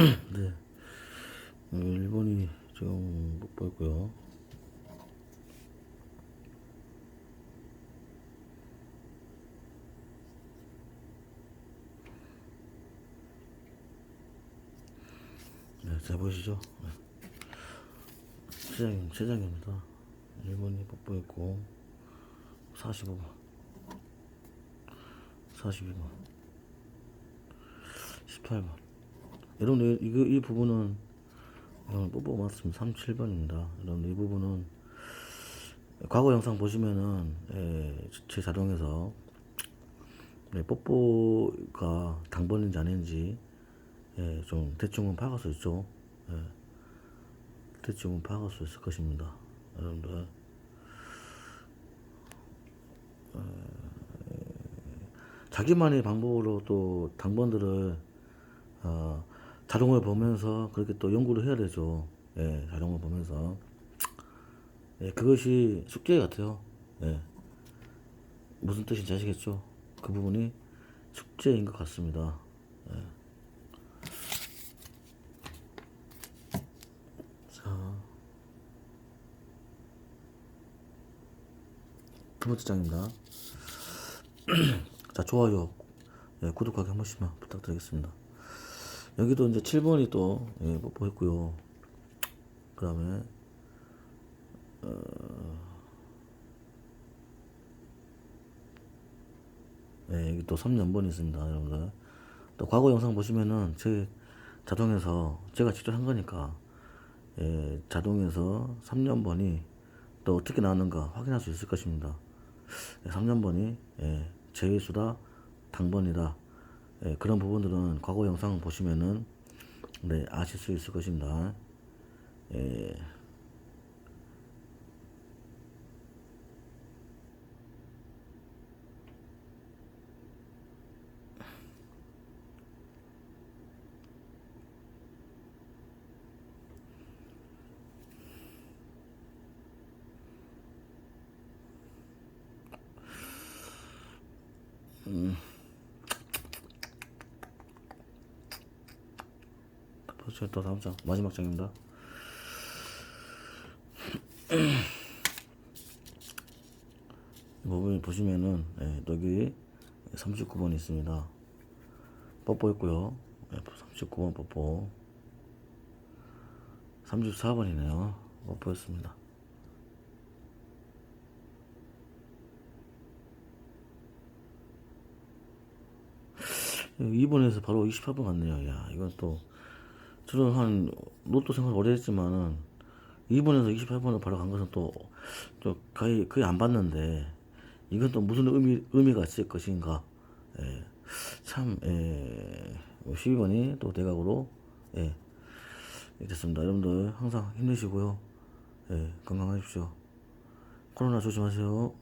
네. 어, 일본이 지금 못 보였고요. 네, 잘 보이시죠? 네. 시장, 시장입니다. 일본이 뽀뽀했고, 45번, 42번, 18번. 여러분들, 이거, 이 부분은, 오늘 뽀뽀 맞습니다. 37번입니다. 여러분들, 이 부분은, 과거 영상 보시면은, 예, 제 자동에서, 네, 뽀뽀가 당번인지 아닌지, 예, 좀 대충은 파악할 수 있죠. 예. 대충은 파악할 수 있을 것입니다. 여러분들. 어, 자기만의 방법으로 또 당번들을 어, 자동을 보면서 그렇게 또 연구를 해야 되죠. 예, 자동을 보면서. 예, 그것이 숙제 같아요. 예. 무슨 뜻인지 아시겠죠? 그 부분이 숙제인 것 같습니다. 예. 자, 두 번째 장입니다. 자, 좋아요, 예, 구독하기 한 번씩만 부탁드리겠습니다. 여기도 이제 7번이 또, 예, 뽀뽀했고요. 그 다음에, 예, 여기 또 3년번이 있습니다, 여러분들. 또 과거 영상 보시면은 제 자동에서 제가 직접 한 거니까 예, 자동에서 3년번이 또 어떻게 나왔는가 확인할 수 있을 것입니다. 예, 3년번이 예, 제외수다, 당번이다. 예, 그런 부분들은 과거 영상 보시면은 네, 아실 수 있을 것입니다. 예, 벌써 또 다음 장 마지막 장입니다. 이 부분 보시면은 예, 여기 39번이 있습니다. 뽀뽀 있고요. 예, 39번 뽀뽀. 34번이네요. 뽀뽀였습니다. 2번에서 바로 28번 갔네요. 야, 이건 또 저는 한 로또 생활 오래 했지만은 2번에서 28번을 바로 간 것은 또, 또 거의 거의 안 봤는데 이건 또 무슨 의미 의미가 있을 것인가? 예, 참 예, 12번이 또 대각으로 예, 됐습니다. 여러분들 항상 힘내시고요. 예, 건강하십시오. 코로나 조심하세요.